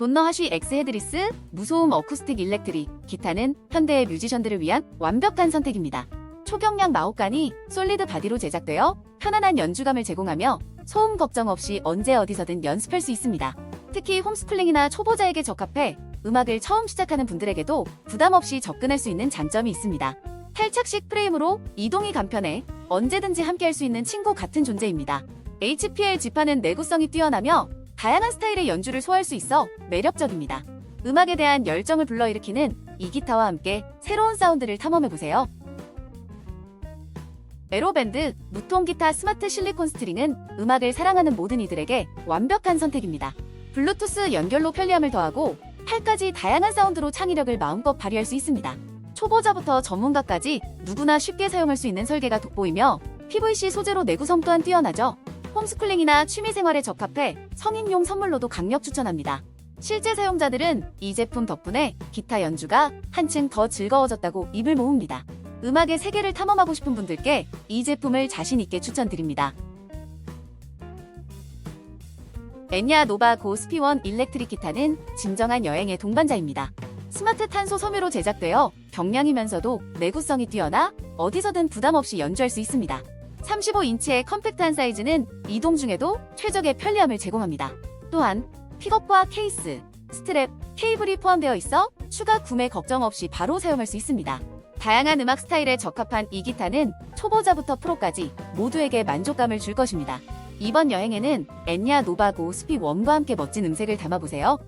돈너 하쉬 엑스 헤드리스, 무소음 어쿠스틱 일렉트릭, 기타는 현대의 뮤지션들을 위한 완벽한 선택입니다. 초경량 마호간이 솔리드 바디로 제작되어 편안한 연주감을 제공하며 소음 걱정 없이 언제 어디서든 연습할 수 있습니다. 특히 홈스쿨링이나 초보자에게 적합해 음악을 처음 시작하는 분들에게도 부담 없이 접근할 수 있는 장점이 있습니다. 탈착식 프레임으로 이동이 간편해 언제든지 함께할 수 있는 친구 같은 존재입니다. HPL 지판은 내구성이 뛰어나며 다양한 스타일의 연주를 소화할 수 있어 매력적입니다. 음악에 대한 열정을 불러일으키는 이 기타와 함께 새로운 사운드를 탐험해보세요. 에로밴드 무통 기타 스마트 실리콘 스트링은 음악을 사랑하는 모든 이들에게 완벽한 선택입니다. 블루투스 연결로 편리함을 더하고 8가지 다양한 사운드로 창의력을 마음껏 발휘할 수 있습니다. 초보자부터 전문가까지 누구나 쉽게 사용할 수 있는 설계가 돋보이며 PVC 소재로 내구성 또한 뛰어나죠. 홈스쿨링이나 취미생활에 적합해 성인용 선물로도 강력 추천합니다. 실제 사용자들은 이 제품 덕분에 기타 연주가 한층 더 즐거워졌다고 입을 모읍니다. 음악의 세계를 탐험하고 싶은 분들께 이 제품을 자신 있게 추천드립니다. 엔야 노바 고스피1 일렉트릭 기타는 진정한 여행의 동반자입니다. 스마트 탄소 섬유로 제작되어 경량이면서도 내구성이 뛰어나 어디서든 부담 없이 연주할 수 있습니다. 35인치의 컴팩트한 사이즈는 이동 중에도 최적의 편리함을 제공합니다. 또한 픽업과 케이스, 스트랩, 케이블이 포함되어 있어 추가 구매 걱정 없이 바로 사용할 수 있습니다. 다양한 음악 스타일에 적합한 이 기타는 초보자부터 프로까지 모두에게 만족감을 줄 것입니다. 이번 여행에는 엔야 노바고 스피1과 함께 멋진 음색을 담아보세요.